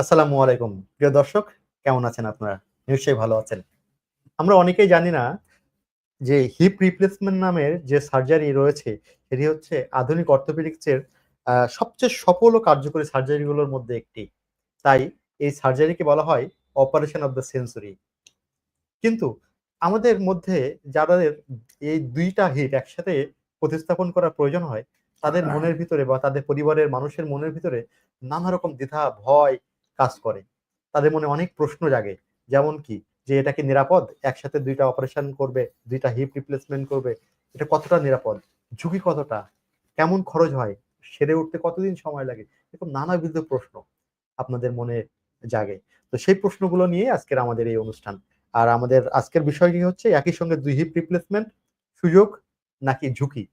আসসালামু আলাইকুম। প্রিয় দর্শক, কেমন আছেন আপনারা? নিশ্চয়ই ভালো আছেন। আমরা অনেকেই জানি না যে হিপ রিপ্লেসমেন্ট নামের যে সার্জারি রয়েছে, সেটি হচ্ছে আধুনিক অর্থোপেডিক্সের সবচেয়ে সফল ও কার্যকরী সার্জারিগুলোর মধ্যে একটি। তাই এই সার্জারিকে বলা হয় অপারেশন অফ দ্য সেঞ্চুরি কিন্তু আমাদের মধ্যে যাদের এই দুইটা হিট একসাথে প্রতিস্থাপন করার প্রয়োজন হয়, তাদের মনের ভিতরে বা তাদের পরিবারের মানুষের মনের ভিতরে নানা রকম দ্বিধা, ভয় কাজ করে। তাদের মনে অনেক প্রশ্ন জাগে, যেমন কি, যে এটা কি নিরাপদ? একসাথে দুইটা অপারেশন করবে, দুইটা হিপ রিপ্লেসমেন্ট করবে, এটা কতটা নিরাপদ? ঝুঁকি কতটা? কেমন খরচ হয়? সেরে উঠতে কতদিন সময় লাগে? এরকম নানাবিধ প্রশ্ন আপনাদের মনে জাগে। তো সেই প্রশ্নগুলো নিয়ে আজকের আমাদের এই অনুষ্ঠান। আর আমাদের আজকের বিষয়টি হচ্ছে, একই সঙ্গে দুই হিপ রিপ্লেসমেন্ট সুযোগ নাকি ঝুঁকি?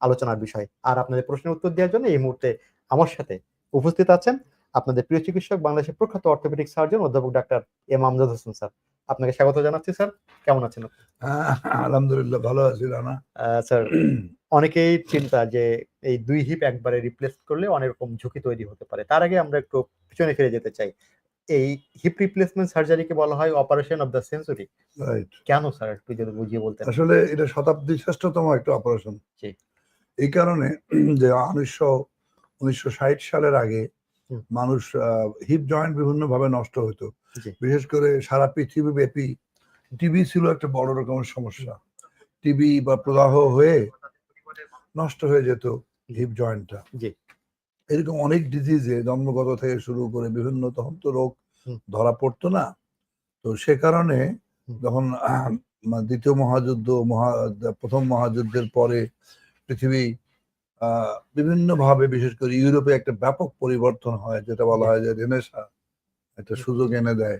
আলোচনার বিষয়। আর আপনাদের প্রশ্নের উত্তর দেওয়ার জন্য এই মুহূর্তে আমার সাথে উপস্থিত আছেন আপনাদের প্রিয় চিকিৎসক বাংলাদেশের প্রখ্যাত অর্থোপেডিক সার্জন অধ্যাপক doctor M Amjad Hossain sir. আপনাকে স্বাগত জানাচ্ছি স্যার। কেমন আছেন আলহামদুলিল্লাহ ভালো আছি রানা। স্যার অনেকেই চিন্তা যে এই দুই হিপ একবারে রিপ্লেস করলে অনেক রকম ঝুঁকি তৈরি হতে পারে। তার আগে আমরা একটু পিছনে ফিরে যেতে চাই। এই হিপ রিপ্লেসমেন্ট সার্জারিকে বলা হয় অপারেশন অফ দ্য সেঞ্চুরি কেন স্যার একটু যদি বুঝিয়ে বলতেন? আসলে এটা শতাব্দীর শ্রেষ্ঠতম একটা অপারেশন। এই কারণে যে উনিশশো উনিশশো ষাট সালের আগে। মানুষ হিপ জয়েন্ট বিভিন্ন ভাবে নষ্ট হতো। বিশেষ করে সারা পৃথিবী ব্যাপী টিবি ছিল একটা বড় রকমের সমস্যা। টিবি বা প্রদাহ হয়ে নষ্ট হয়ে যেত হিপ জয়েন্টটা এরকম অনেক ডিজিজে জন্মগত থেকে শুরু করে বিভিন্ন তখন তো রোগ ধরা পড়তো না। তো সে কারণে যখন দ্বিতীয় মহাযুদ্ধ মহা প্রথম মহাযুদ্ধের পরে পৃথিবী বিভিন্নভাবে বিশেষ করে ইউরোপে একটা ব্যাপক পরিবর্তন হয় যেটা বলা হয় যে রেনেসা একটা সুযোগ এনে দেয়।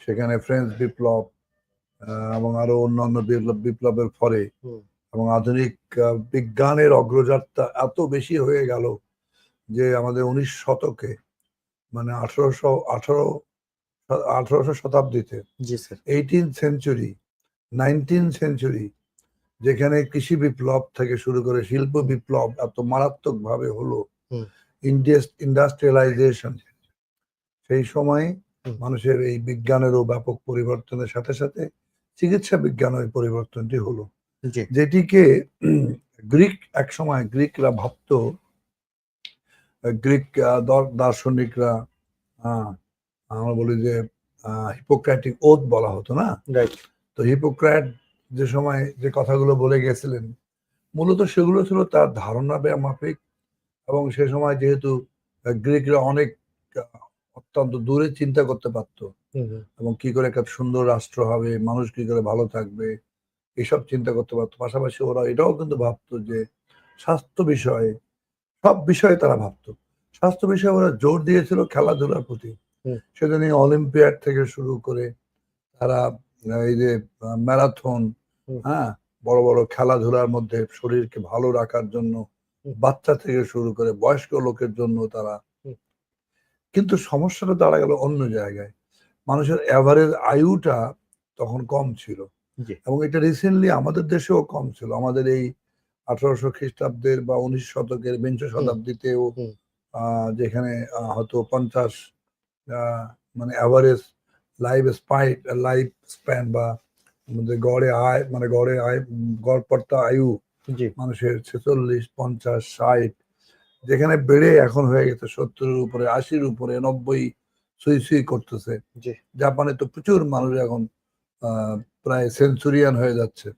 সেখানে ফ্রেঞ্চ বিপ্লব এবং আরও অন্যান্য বিপ্লব বিপ্লবের ফলে এবং আধুনিক বিজ্ঞানের অগ্রযাত্রা এত বেশি হয়ে গেল যে আমাদের উনিশ শতকে মানে আঠারোশো আঠারো আঠারোশো শতাব্দীতে এইটিন সেঞ্চুরি নাইনটিন সেঞ্চুরি যেখানে কৃষি বিপ্লব থেকে শুরু করে শিল্প বিপ্লব এত মারাত্মক ভাবে হলো। ইন্ডাস্ট্রিয়ালাইজেশন। সেই সময় মানুষের এই বিজ্ঞানেরও ব্যাপক পরিবর্তনের সাথে সাথে চিকিৎসা বিজ্ঞানের পরিবর্তনটি হলো। যেটিকে গ্রিক একসময় গ্রিকরা ভাবতো গ্রিক দার্শনিকরা আহ, আমরা বলি যে হিপোক্র্যাটিক ওথ বলা হতো না? তো হিপোক্র্যাট যে সময় যে কথাগুলো বলে গেছিলেন মূলত সেগুলো ছিল তার ধারণা মাফিক এবং সে সময় যেহেতু গ্রিকরা অনেক অত্যন্ত দূরে চিন্তা করতে পারতো এবং কি করে একটা সুন্দর রাষ্ট্র হবে মানুষ কি করে ভালো থাকবে এসব চিন্তা করতে পারতো পাশাপাশি ওরা এটাও কিন্তু ভাবতো যে স্বাস্থ্য বিষয়ে সব বিষয়ে তারা ভাবতো স্বাস্থ্য বিষয়ে ওরা জোর দিয়েছিল খেলাধুলার প্রতি। সেজন্য অলিম্পিয়াড থেকে শুরু করে তারা এই যে ম্যারাথন। হ্যাঁ? বড় বড় খেলাধুলার মধ্যে শরীরকে ভালো রাখার জন্য বাচ্চা থেকে শুরু করে বয়স্ক লোকের জন্য তারা কিন্তু সমস্যাটা দাঁড়া গেল অন্য জায়গায়। মানুষের অ্যাভারেজ আয়ুটা তখন কম ছিল এবং এটা রিসেন্টলি আমাদের দেশেও কম ছিল। আমাদের এই আঠারোশো খ্রিস্টাব্দের বা উনিশ শতকের বিংশ শতাব্দীতেও আহ, যেখানে হয়তো পঞ্চাশ আহ, মানে average life spite life span বা গড়ে আয় মানে গড়ে আয় উম, গড়পড়তা আয়ু জি। মানুষের ছেচল্লিশ পঞ্চাশ ষাট যেখানে বেড়ে এখন হয়ে গেছে সত্তরের উপরে আশির উপরে নব্বই সুই সুই করতেছে। জাপানে তো প্রচুর মানুষ এখন প্রায় সেঞ্চুরিয়ান হয়ে যাচ্ছে।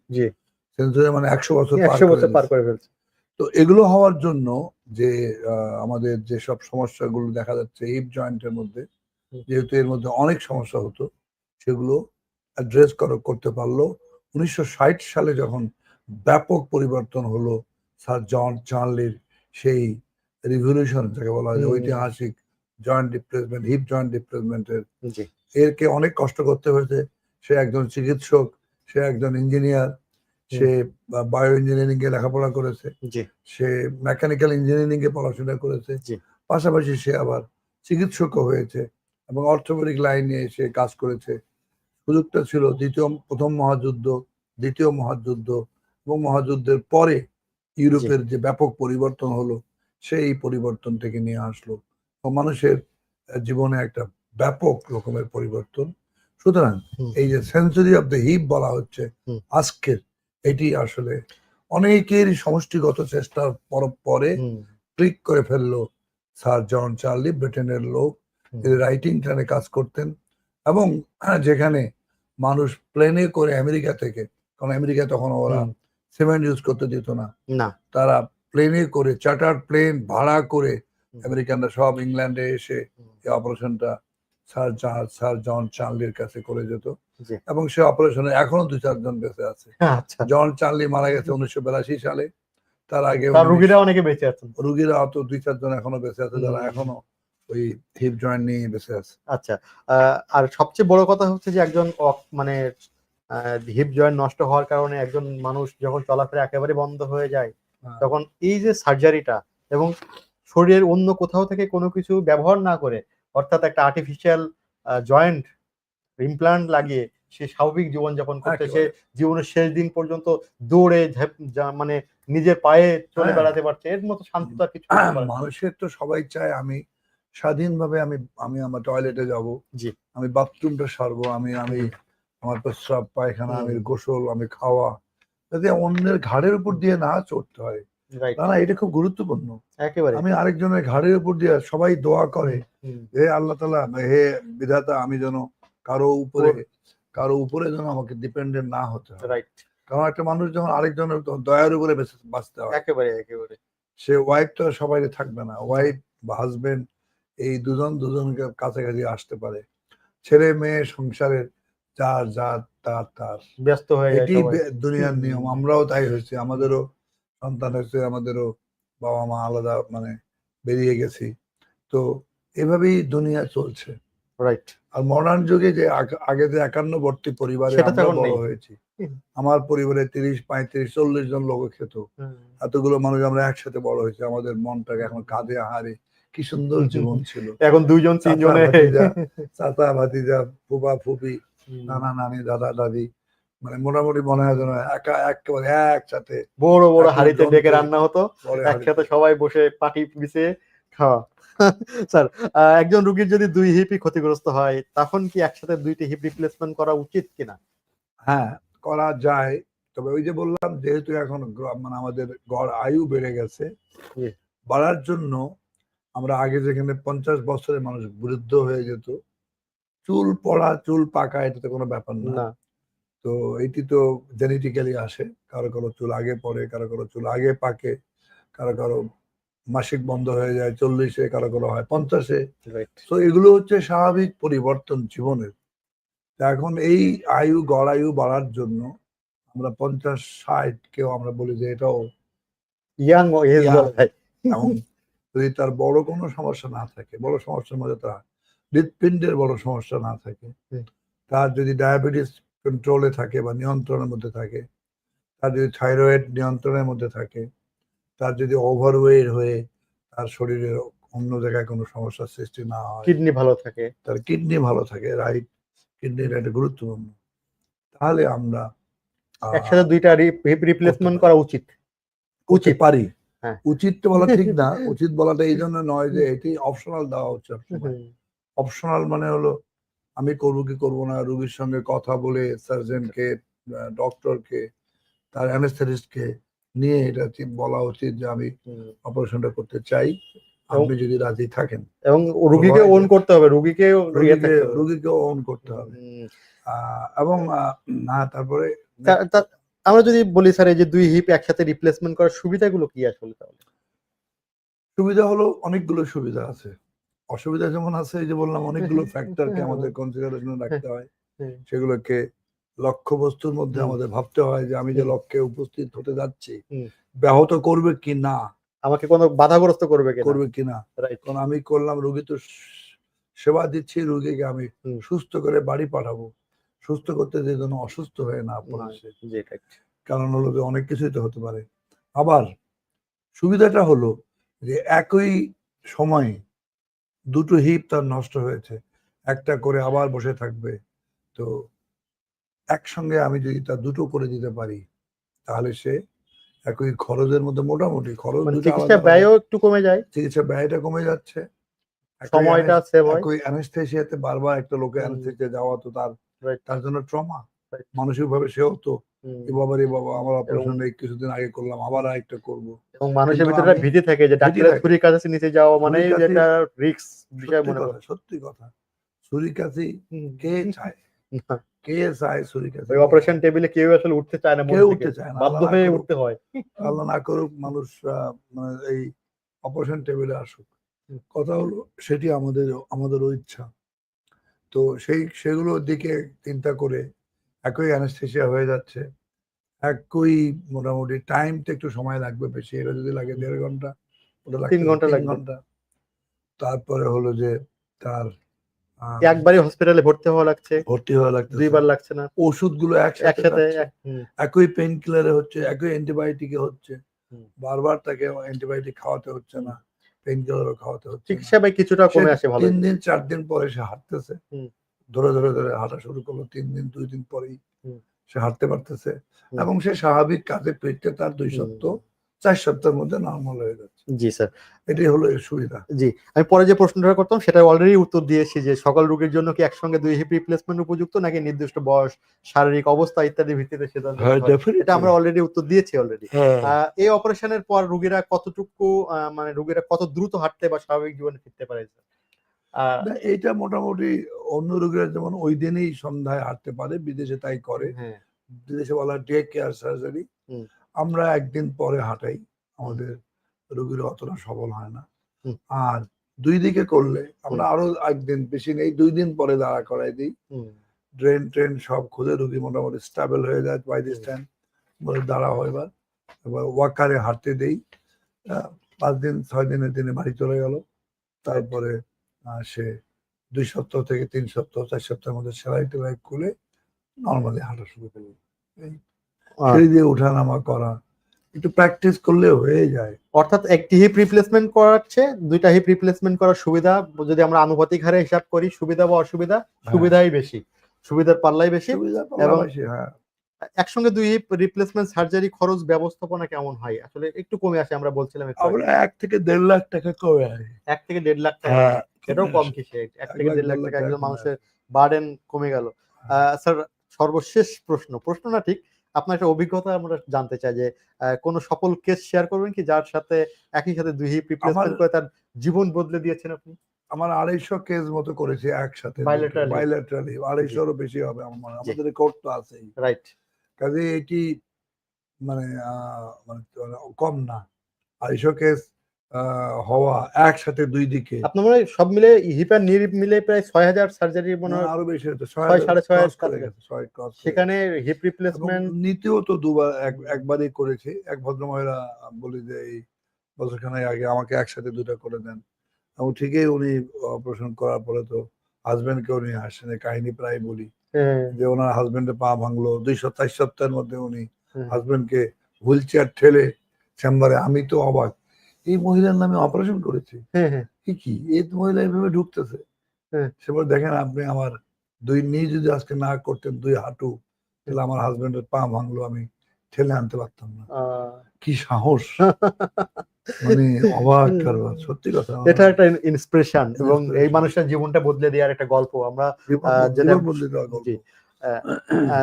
সেঞ্চুরিয়ান মানে একশো বছর পার করে ফেলছে। তো এগুলো হওয়ার জন্য যে আমাদের যেসব সমস্যাগুলো দেখা যাচ্ছে হিপ জয়েন্টের মধ্যে যেহেতু এর মধ্যে অনেক সমস্যা হতো সেগুলো অ্যাড্রেস করতে পারল। উনিশশো ষাট সালে যখন ব্যাপক পরিবর্তন হলো স্যার জন চার্লির সেই রিভলিউশন যাকে বলা হয় ঐতিহাসিক জয়েন্ট রিপ্লেসমেন্ট হিপ জয়েন্ট রিপ্লেসমেন্টের জি। এরকে অনেক কষ্ট করতে হয়েছে। সে একজন চিকিৎসক সে একজন ইঞ্জিনিয়ার সে বায়ো ইঞ্জিনিয়ারিং এ লেখাপড়া করেছে। সে মেকানিক্যাল ইঞ্জিনিয়ারিং এ পড়াশোনা করেছে। পাশাপাশি সে আবার চিকিৎসকও হয়েছে এবং অর্থোপেডিক লাইনে সে কাজ করেছে। সুযোগটা ছিল দ্বিতীয় প্রথম মহাযুদ্ধ দ্বিতীয় মহাযুদ্ধ এবং মহাযুদ্ধের পরে ইউরোপের যে ব্যাপক পরিবর্তন হলো সেই পরিবর্তন থেকে নিয়ে আসলো। মানুষের জীবনে একটা ব্যাপক রকমের পরিবর্তন। সুতরাং এই যে সেঞ্চুরি অফ দ্য হিপ বলা হচ্ছে আজকের এটি আসলে অনেকেরই সমষ্টিগত চেষ্টার পর পরে ক্লিক করে ফেলল স্যার জন চার্লি ব্রিটেনের লোক। রাইটিং টানে কাজ করতেন। এবং যেখানে মানুষ প্লেনে করে আমেরিকা থেকে কারণ আমেরিকা তখন ওরা সিমেন্ট ইউজ করতে দিত না। না। তারা প্লেনে করে চার্টার প্লেন ভাড়া করে। আমেরিকানরা সব ইংল্যান্ডে এসে। এই অপারেশনটা স্যার জন স্যার জন চার্লির কাছে করে যেত। এবং সে অপারেশনে এখনও দু চারজন বেঁচে আছে। আচ্ছা। জন চার্লি মারা গেছে উনিশশো বিরাশি সালে। তার আগে রুগীরা অনেকে বেঁচে আছেন। রুগীরা অত দুই চারজন এখনও বেঁচে আছে যারা এখনও ওই হিপ জয়েন্ট নিয়ে বেঁচে আছে আচ্ছা আর সবচেয়ে বড় কথা হচ্ছে যে একজন অক- মানে হিপ জয়েন্ট নষ্ট হওয়ার কারণে একজন মানুষ যখন চলাফেরা একেবারে বন্ধ হয়ে যায় হ্যাঁ। তখন এই যে সার্জারিটা এবং শরীরের অন্য কোথাও থেকে কোনো কিছু ব্যবহার না করে অর্থাৎ একটা আর্টিফিশিয়াল জয়েন্ট ইমপ্লান্ট লাগিয়ে সে স্বাভাবিক জীবনযাপন করতে সে জীবনের শেষ দিন পর্যন্ত দৌড়ে মানে নিজের পায়ে চলে হ্যাঁ। বেড়াতে পারছে এর মতো শান্তি তো আর কিছু। মানুষের তো সবাই চায় আমি স্বাধীনভাবে আমি আমি আমার টয়লেটে যাব। জি। আমি বাথরুমটা সারবো আমি আমি আমার প্রস্রাব পায়খানা আমি গোসল আমি খাওয়া যাতে অন্যের ঘাড়ের উপর দিয়ে না চড়তে হয়। না না এটা খুব গুরুত্বপূর্ণ। একেবারে। আমি আরেকজনের ঘাড়ের উপর দিয়ে সবাই দোয়া করে হে আল্লাহ তালা হে বিধাতা আমি যেন কারও উপরে কারও উপরে যেন আমাকে ডিপেন্ডেন্ট না হতে হয়। রাইট কারণ একটা মানুষ যখন আরেকজনের দয়ার উপরে বেঁচে- বাঁচতে হয় একেবারে একেবারে। সে ওয়াইফ তো আর সবাই থাকবে না। ওয়াইফ বা হাজবেন্ড এই দুজন দুজনকে কাছাকাছি আসতে পারে। ছেলে মেয়ে সংসারের যার যার তার তার। ব্যস্ত হয়ে এটি দুনিয়ার নিয়ম। আমরাও তাই হয়েছে। আমাদেরও সন্তান হয়েছে আমাদেরও বাবা মা আলাদা মানে বেরিয়ে গেছি। তো এভাবেই দুনিয়া চলছে। রাইট আর মডার্ন যুগে যে আগে যে একান্নবর্তী পরিবারে বড় হয়েছি আমার পরিবারে তিরিশ পঁয়ত্রিশ চল্লিশ জন লোক খেত। এতগুলো মানুষ আমরা একসাথে বড় হয়েছি। আমাদের মনটাকে এখন কাঁধে হারে কি সুন্দর জীবন ছিল। এখন দুইজন তিনজনে। চাচা ভাতিজা ফুপা ফুপি নানা নানি দাদা দাদি। মানে মোটামুটি মনে হয় যেন একা একেবারে একসাথে। বড় বড় হাড়িতে ডেকে রান্না হতো। একসাথে সবাই বসে পাটি পিছিয়ে খাওয়া। স্যার একজন রুগীর যদি দুই হিপই ক্ষতিগ্রস্ত হয় তখন কি একসাথে দুইটি হিপ রিপ্লেসমেন্ট করা উচিত কিনা? হ্যাঁ করা যায়। তবে ওই যে বললাম যেহেতু এখন মানে আমাদের গড় আয়ু বেড়ে গেছে বাড়ার জন্য আমরা আগে যেখানে পঞ্চাশ বছরের মানুষ বৃদ্ধ হয়ে যেত চুল পড়া চুল পাকা এটা তো কোনো ব্যাপার না। তো এটি তো জেনেটিক্যালি আসে কারও কারও চুল আগে পড়ে কারও কারও চুল আগে পাকে কারও কারও মাসিক বন্ধ হয়ে যায় চল্লিশে কারও কারও হয় পঞ্চাশে। তো এগুলো হচ্ছে স্বাভাবিক পরিবর্তন জীবনের। এখন এই আয়ু গড় আয়ু বাড়ার জন্য আমরা পঞ্চাশ ষাট কেউ আমরা বলি যে এটাও ইয়াং এবং যদি তার বড় কোনো সমস্যা না থাকে বড় সমস্যার মধ্যে তার হৃৎপিণ্ডের বড় সমস্যা না থাকে তার যদি ডায়াবেটিস কন্ট্রোলে থাকে বা নিয়ন্ত্রণের মধ্যে থাকে তার যদি থাইরয়েড নিয়ন্ত্রণের মধ্যে থাকে তার যদি ওভারওয়েট হয়ে তার শরীরে অন্য জায়গায় কোনো সমস্যার সৃষ্টি না হয় কিডনি ভালো থাকে। তার কিডনি ভালো থাকে রাইট কিডনির একটা গুরুত্বপূর্ণ। তাহলে আমরা একসাথে দুইটা রিপ্লেসমেন্ট করা উচিত। উচিত। পারি। উচিত তো বলা ঠিক না। উচিত বলাটা এই জন্য নয় যে এটি অপশনাল দেওয়া হচ্ছে অপশনাল মানে হলো আমি করব কি করব না রুগীর সঙ্গে কথা বলে সার্জনকে ডক্টরকে তার অ্যানেস্থেটিস্টকে নিয়ে এটা বলা উচিত যে আমি অপারেশনটা করতে চাই। আপনি যদি রাজি থাকেন। এবং রুগীকে হয় ওন করতে হবে রুগীকে রুগীকে রুগীকে অন করতে হবে। আহ, এবং না তারপরে আমরা যদি বলি স্যার এই যে দুই হিপ একসাথে রিপ্লেসমেন্ট করার সুবিধাগুলো কি আসলে তাহলে? সুবিধা হলো অনেকগুলো সুবিধা আছে। অসুবিধা যেমন আছে এই যে বললাম অনেকগুলো ফ্যাক্টরকে আমাদের কনসিডারেশনে রাখতে হয়। সেগুলোকে লক্ষ্য বস্তুর মধ্যে আমাদের ভাবতে হয় যে আমি যে লক্ষ্যে উপস্থিত হতে যাচ্ছি ব্যাহত করবে কি না? আমাকে কোনো বাধাগ্রস্ত করবে কি করবে কি না? রাইট কারণ আমি করলাম রুগী তো সেবা দিচ্ছি রুগীকে আমি সুস্থ করে বাড়ি পাঠাবো। সুস্থ করতে যে যেন অসুস্থ হয়ে না পড়ে কারণ হলো যে অনেক কিছুই তো হতে পারে। আবার সুবিধাটা হলো যে একই সময়ে দুটো হিপ তার নষ্ট হয়েছে। একটা করে আবার বসে থাকবে। তো একসঙ্গে আমি যদি তার দুটো করে দিতে পারি তাহলে সে একই খরচের মধ্যে মোটামুটি খরচ মানে চিকিৎসা। ব্যয়ও একটু কমে যায়। চিকিৎসা ব্যয়টা কমে যাচ্ছে। সময়টা সেভ হয়। একই অ্যানেস্থেশিয়াতে বারবার একটা লোকে অ্যানেস্থেশিয়া যাওয়া তো তার তার জন্য ট্রমা মানসিক ভাবে সেও তো হুম। এ বাবা রে বাবা আমার অপারেশন এই কিছুদিন আগে করলাম আবার আরেকটা করব। এবং মানুষের ভিতরে ভীতি থাকে যে ডাক্তারের। ছুরির কাছে নিচে যাওয়া মানে ছুরির কাছে- যেটা রিস্ক বিষয় মনে করে। সত্যি কথা। ছুরিকাছি কে চায়? কে চায় ছুরিকাছি ওই অপারেশন টেবিলে কেউ আসলে উঠতে চায় না কেউ উঠতে চায় না বাধ্য হয়ে উঠতে হয়। আল্লাহ না করুক মানুষ মানে এই অপারেশন টেবিলে আসুক। কথা হলো সেটি আমাদের আমাদেরও ইচ্ছা। তো সেই সেগুলোর দিকে চিন্তা করে একই অ্যানেস্থেশিয়া হয়ে যাচ্ছে। একই মোটামুটি টাইমটা একটু সময় লাগবে বেশি এটা যদি লাগে দেড় ঘণ্টা ওটা তিন ঘণ্টা লাগবে। ঘণ্টা। তারপরে হলো যে তার একবারই হসপিটালে ভর্তি হওয়া লাগছে। ভর্তি হওয়া লাগছে দুইবার লাগছে না। ওষুধগুলো একসাথে একই পেন কিলারে হচ্ছে একই অ্যান্টিবায়োটিকে হচ্ছে। বারবার তাকে অ্যান্টিবায়োটিক খাওয়াতে হচ্ছে না। পেন কিলারও খাওয়াতে হচ্ছে চিকিৎসা ভাই কিছুটা কমে আসে ভালো তিন দিন চার দিন পরে সে হাঁটতেছে। ধরে ধরে ধরে হাঁটা শুরু করল তিন দিন দুই দিন পরেই সে হাঁটতে পারতেছে। এবং সে স্বাভাবিক কাজে ফিরতে তার দুই। সপ্তাহ চার সপ্তাহের মধ্যে নর্মাল হয়ে যাচ্ছে। জি স্যার এটাই হলো এর সুবিধা। জি আমি পরে যে প্রশ্নটা করতাম সেটা অলরেডি উত্তর দিয়েছি যে সকল রোগীর জন্য কি একসঙ্গে দুই হিপ রিপ্লেসমেন্ট উপযুক্ত নাকি নির্দিষ্ট বয়স শারীরিক অবস্থা ইত্যাদি ভিত্তিতে সিদ্ধান্ত হ্যাঁ, হয়? এটা আমরা অলরেডি উত্তর দিয়েছি অলরেডি এই অপারেশনের পর রোগীরা কতটুকু আহ, মানে রোগীরা কত দ্রুত হাঁটতে বা স্বাভাবিক জীবনে ফিরতে পারে এইটা মোটামুটি অন্য রোগীরা যেমন ওই দিনেই সন্ধ্যায় হাঁটতে পারে বিদেশে তাই করে। হ্যাঁ। বিদেশে বলা ডে কেয়ার সার্জারি হুম। আমরা একদিন পরে হাঁটাই আমাদের রোগীরা অতটা সবল হয় না। আর দুই দিকে করলে আমরা আরও একদিন বেশি নেই দুই দিন পরে দাঁড়া করাই দিই। ড্রেন ট্রেন সব খুঁজে রুগী মোটামুটি স্টেবল হয়ে যায় বাই দিস। টাইম বলে দাঁড়া হয় এবার। এবার ওয়াকারে হাঁটতে দেই। পাঁচ দিন ছয় দিনের দিনে বাড়ি চলে গেল। তারপরে সে দুই সপ্তাহ থেকে তিন সপ্তাহ চার সপ্তাহের মধ্যে সেলাই টেলাই খুলে নর্মালি হাঁটা শুরু করল। এই সিঁড়ি দিয়ে ওঠানামা করা একটু প্র্যাকটিস করলে হয়ে যায়। অর্থাৎ একটি হিপ রিপ্লেসমেন্ট করাচ্ছে দুইটা হিপ রিপ্লেসমেন্ট করার সুবিধা যদি আমরা আনুপাতিক হারে হিসাব করি সুবিধা বা অসুবিধা সুবিধাই বেশি। সুবিধার পাল্লাই বেশি। এবং- হ্যাঁ। একসঙ্গে দুই হিপ রিপ্লেসমেন্ট সার্জারি খরচ ব্যবস্থাপনা কেমন হয়? আসলে একটু কমে আসে আমরা বলছিলাম আমরা এক থেকে দেড় লাখ টাকা কমে আসে। এক থেকে দেড় লাখ টাকা। হ্যাঁ এটাও কম কিসে? এক থেকে দেড় লাখ টাকা একজন মানুষের বার্ডেন কমে গেল। আহ, স্যার সর্বশেষ প্রশ্ন। প্রশ্ন না ঠিক আপনার একটা অভিজ্ঞতা আমরা জানতে চাই যে কোনো সফল কেস শেয়ার করবেন কি? যার সাথে একই সাথে দুই হিপ রিপ্লেসমেন্ট করে তার জীবন বদলে দিয়েছেন আপনি? আমার আড়াইশো কেস মতো করেছি একসাথে? বাইলেটারালি আড়াইশোরও বেশি হবে আমার আমাদের রেকর্ড তো আছে রাইট কাজে এটি মানে আহ, মানে কম না। আড়াইশো কেস হওয়া একসাথে দুই দিকে। আপনার মনে সব মিলে হিপ আর নির মিলে প্রায় ছয় হাজার সার্জারি মনে হয় আরও বেশি হতো ছয়, সাড়ে ছয় সেখানে হিপ রিপ্লেসমেন্ট নিতেও তো দুবার এক- একবারই করেছে। এক ভদ্রমহিলা বলি যে এই বছরখানেক আগে আমাকে একসাথে দুটা করে দেন। এবং ঠিকই উনি অপারেশন করার পরে তো হাজবেন্ডকে উনি আসেন কাহিনী প্রায় বলি। যে ওনার হাজবেন্ডের পা ভাঙলো দুই সপ্তাহ সপ্তাহের মধ্যে উনি হাজবেন্ডকে হুইল চেয়ার ঠেলে চেম্বারে। আমি তো অবাক এই মহিলার নামে অপারেশন করেছি। হ্যাঁ হ্যাঁ। কি? এই মহিলা এইভাবে ঢুকতেছে। হ্যাঁ। সেবার দেখেন আপনি আমার দুই নি যদি আজকে না করতেন দুই হাঁটু তাহলে আমার হাজবেন্ডের পা ভাঙলো আমি ঠেলে আনতে পারতাম না। কি সাহস! মানে অবাক কারবার সত্যি কথা। এটা একটা ইন্সপিরেশন এবং এই. মানুষের জীবনটা বদলে দেওয়ার একটা গল্প। আমরা যেটা- বদলে দেওয়া গল্প।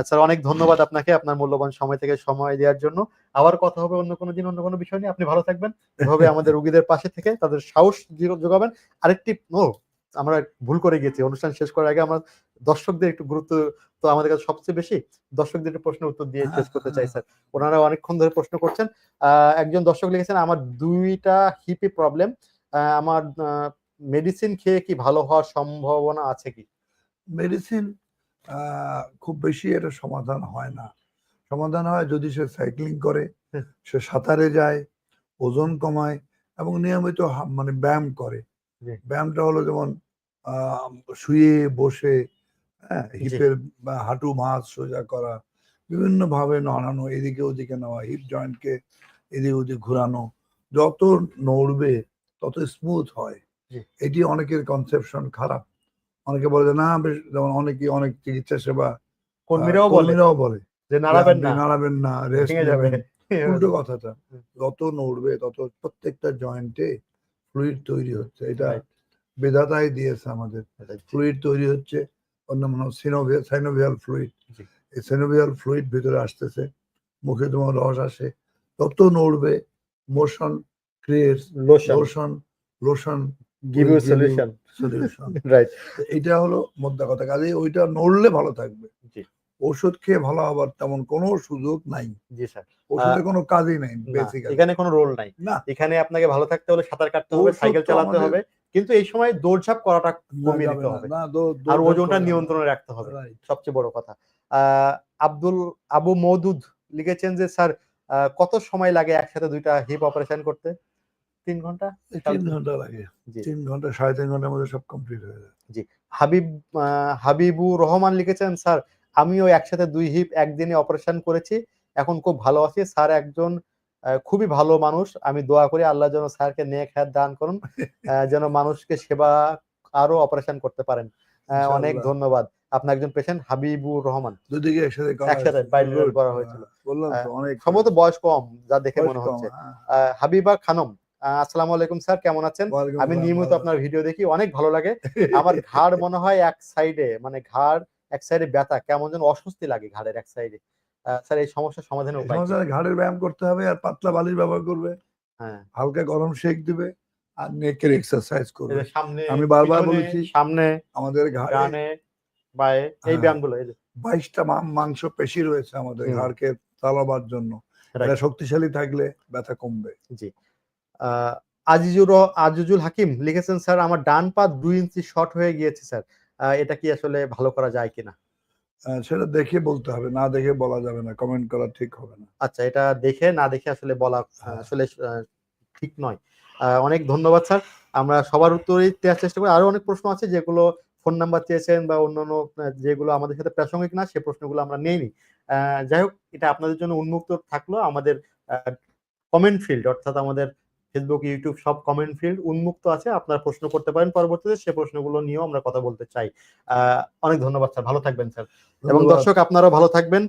স্যার, অনেক ধন্যবাদ আপনাকে আপনার মূল্যবান সময় থেকে সময় দেওয়ার জন্য। আবার কথা হবে অন্য কোনো দিন, অন্য কোনো বিষয় নিয়ে। আপনি ভালো থাকবেন। এভাবে আমাদের রোগীদের পাশে থেকে তাদের সাহস যোগ- যোগাবেন আরেকটি, ও, আমরা ভুল করে গেছি অনুষ্ঠান শেষ করার আগে আমরা দর্শকদের একটু গুরুত্ব তো আমাদের কাছে সবচেয়ে বেশি দর্শকদের প্রশ্ন উত্তর দিয়ে শেষ করতে চাই, স্যার। ওনারা অনেকক্ষণ ধরে প্রশ্ন করছেন। একজন দর্শক লিখেছেন, আমার দুইটা হিপি প্রবলেম আমার মেডিসিন খেয়ে কি ভালো হওয়ার সম্ভাবনা আছে কি? মেডিসিন খুব বেশি এটা সমাধান হয় না। সমাধান হয় যদি সে সাইক্লিং করে সে সাঁতারে যায় ওজন কমায় এবং নিয়মিত মানে ব্যায়াম করে। ব্যায়ামটা হলো যেমন শুয়ে বসে হ্যাঁ হিপের হাঁটু মাছ সোজা করা বিভিন্ন ভাবে নড়ানো এদিকে ওদিকে নেওয়া হিপ জয়েন্টকে এদিকে ওদিক ঘোরানো যত নড়বে তত স্মুথ হয়। এটি অনেকের কনসেপশন খারাপ। অনেকে বলে যে না বেশ যেমন অনেকে অনেক চিকিৎসা সেবা কর্মীরাও কর্মীরাও বলে। যে নাড়াবেন না। নাড়াবেন না রেস্ট যাবে। উল্টো কথাটা যত নড়বে তত প্রত্যেকটা জয়েন্টে ফ্লুইড তৈরি হচ্ছে। এটা. বিধাতাই দিয়েছে আমাদের. ফ্লুইড তৈরি হচ্ছে অন্য মনে সিনোভিয়াল সাইনোভিয়াল ফ্লুইড। এই সিনোভিয়াল ফ্লুইড ভিতরে আসতেছে মুখে তোমার রস আসে। তত নড়বে motion creates lotion lotion give you solution solution right এটা হলো মোদ্দা কথা। কাজে ওইটা নড়লে ভালো থাকবে। জি। ওষুধ খেয়ে ভালো হবার তেমন কোনো সুযোগ নাই। জি স্যার। ওষুধের কোনো কাজই নাই বেসিক্যালি এখানে কোনো রোল নাই। না। এখানে আপনাকে ভালো থাকতে হলে সাঁতার কাটতে হবে সাইকেল চালাতে হবে। কিন্তু এই সময় দৌড়ঝাঁপ করাটা কমিয়ে দিতে হবে। আর ওজনটা। নিয়ন্ত্রণে রাখতে হবে. সবচেয়ে বড় কথা। আহ, আব্দুল আবু মৌদুদ লিখেছেন যে স্যার কত সময় লাগে একসাথে দুইটা হিপ অপারেশন করতে? তিন ঘণ্টা? তিন ঘণ্টা লাগে। তিন ঘণ্টা সাড়ে তিন ঘণ্টার মধ্যে সব কমপ্লিট হয়ে যায়। হাবিব আহ, হাবিবুর রহমান লিখেছেন স্যার আমিও একসাথে দুই হিপ একদিনে অপারেশন করেছি। এখন খুব ভালো আছি। স্যার একজন খুবই ভালো মানুষ। আমি দোয়া করি আল্লাহ যেন স্যারকে নেক হাত দান করুন যেন মানুষকে সেবা আরও অপারেশন করতে পারেন। অনেক ধন্যবাদ। আপনার একজন পেশেন্ট হাবিবুর রহমান। দুদিকে একসাথে একসাথে Good. করা হয়েছিল। হ্যাঁ, সম্ভবত বয়স কম যা দেখে মনে হচ্ছে। হ্যাঁ। হাবিবা খানম আসসালামু আলাইকুম স্যার কেমন আছেন? আমি নিয়মিত আপনার ভিডিও দেখি অনেক ভালো লাগে। আমার ঘাড় মনে হয় এক সাইডে মানে ঘাড় এক সাইডে ব্যথা কেমন যেন অস্বস্তি লাগে ঘাড়ের এক সাইডে। স্যার এই সমস্যার সমাধানের উপায় ঘাড়ের ব্যায়াম করতে হবে আর পাতলা বালিশ ব্যবহার করবে। হ্যাঁ। হালকা গরম শেক দিবে আর নেকের এক্সারসাইজ করবে। সামনে আমি বারবার বলেছি, সামনে আমাদের ঘাড়ে বায়ে এই হ্যাঁ। ব্যায়ামগুলো এই যে। বাইশটা মাংস পেশি রয়েছে আমাদের ঘাড়কে চালাবার জন্য. এটা শক্তিশালী থাকলে ব্যথা কমবে। জি। আজিজুর আজিজুল হাকিম লিখেছেন স্যার আমার ডান পা দুই ইঞ্চি শর্ট হয়ে গিয়েছে স্যার। এটা কি আসলে ভালো করা যায় কিনা? সেটা দেখে বলতে হবে না দেখে বলা যাবে না কমেন্ট করা ঠিক হবে না। আচ্ছা এটা দেখে না দেখে আসলে বলা হ্যাঁ। আসলে ঠিক নয়। অনেক ধন্যবাদ স্যার। আমরা সবার উত্তরই দেওয়ার চেষ্টা করি। আরও অনেক প্রশ্ন আছে যেগুলো ফোন নাম্বার চেয়েছেন বা অন্যান্য যেগুলো আমাদের সাথে প্রাসঙ্গিক না সে প্রশ্নগুলো আমরা নেইনি। যাই হোক এটা আপনাদের জন্য উন্মুক্ত থাকল আমাদের কমেন্ট ফিল্ড অর্থাৎ আমাদের ফেসবুক ইউটিউব সব কমেন্ট ফিল্ড উন্মুক্ত আছে। আপনারা প্রশ্ন করতে পারেন পরবর্তীতে সে প্রশ্নগুলো নিয়েও আমরা কথা বলতে চাই। অনেক ধন্যবাদ স্যার ভালো থাকবেন স্যার। এবং দর্শক আপনারাও ভালো থাকবেন।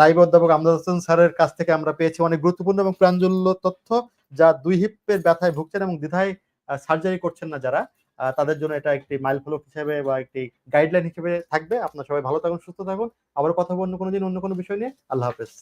লাইভ অধ্যাপক আমদাদ হোসেন স্যারের কাছ থেকে আমরা পেয়েছি অনেক গুরুত্বপূর্ণ এবং প্রাঞ্জল্য তথ্য যা দুই হিপের ব্যথায় ভুগছেন এবং দ্বিধায় সার্জারি করছেন না যারা। তাদের জন্য এটা একটি মাইল ফলক হিসেবে বা একটি গাইডলাইন হিসেবে থাকবে। আপনার সবাই ভালো থাকুন সুস্থ থাকুন। আবার কথা বলব অন্য কোনো দিন অন্য কোনো বিষয় নিয়ে। আল্লাহ হাফেজ।